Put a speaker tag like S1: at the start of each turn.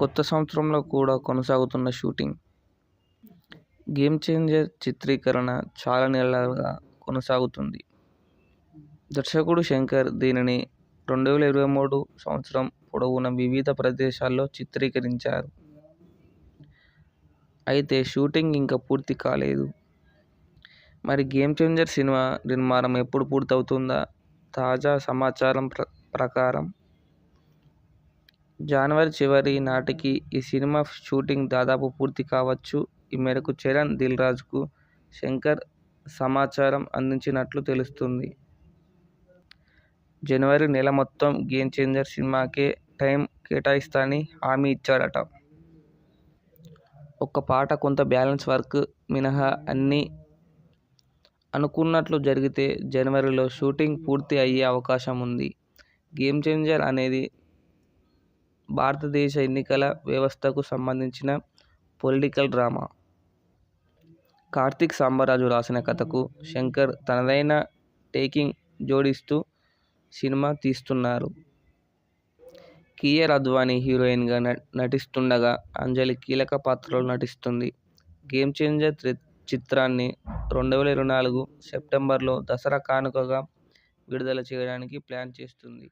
S1: కొత్త సంవత్సరంలో కూడా కొనసాగుతున్న షూటింగ్. 'గేమ్ చేంజర్' చిత్రీకరణ చాలా నెలలుగా కొనసాగుతుంది. దర్శకుడు శంకర్ దీనిని రెండు వేల ఇరవై మూడు సంవత్సరం పొడవునా వివిధ ప్రదేశాల్లో చిత్రీకరించారు. అయితే షూటింగ్ ఇంకా పూర్తి కాలేదు. మరి 'గేమ్ చేంజర్' సినిమా నిర్మాణం ఎప్పుడు పూర్తవుతుందా? తాజా సమాచారం ప్ర ప్రకారం జనవరి చివరి నాటికి ఈ సినిమా షూటింగ్ దాదాపు పూర్తి కావచ్చు. ఈ మేరకు చరణ్, దిల్రాజుకు శంకర్ సమాచారం అందించినట్లు తెలుస్తుంది జనవరి నెల మొత్తం 'గేమ్ చేంజర్' సినిమాకే టైం కేటాయిస్తానని హామీ ఇచ్చాడట. ఒక్క పాట, కొంత బ్యాలెన్స్ వర్క్ మినహా అన్నీ అనుకున్నట్లు జరిగితే జనవరిలో షూటింగ్ పూర్తి అయ్యే అవకాశం ఉంది. 'గేమ్ చేంజర్' అనేది భారతదేశ ఎన్నికల వ్యవస్థకు సంబంధించిన పొలిటికల్ డ్రామా. కార్తీక్ సాంబరాజు రాసిన కథకు శంకర్ తనదైన టేకింగ్ జోడిస్తూ సినిమా తీస్తున్నారు. కియర్ అద్వానీ హీరోయిన్గా నటిస్తుండగా అంజలి కీలక పాత్రలో నటిస్తుంది 'గేమ్ చేంజర్' చిత్రాన్ని రెండు వేల ఇరవై నాలుగు సెప్టెంబర్లో దసరా కానుకగా విడుదల చేయడానికి ప్లాన్ చేస్తుంది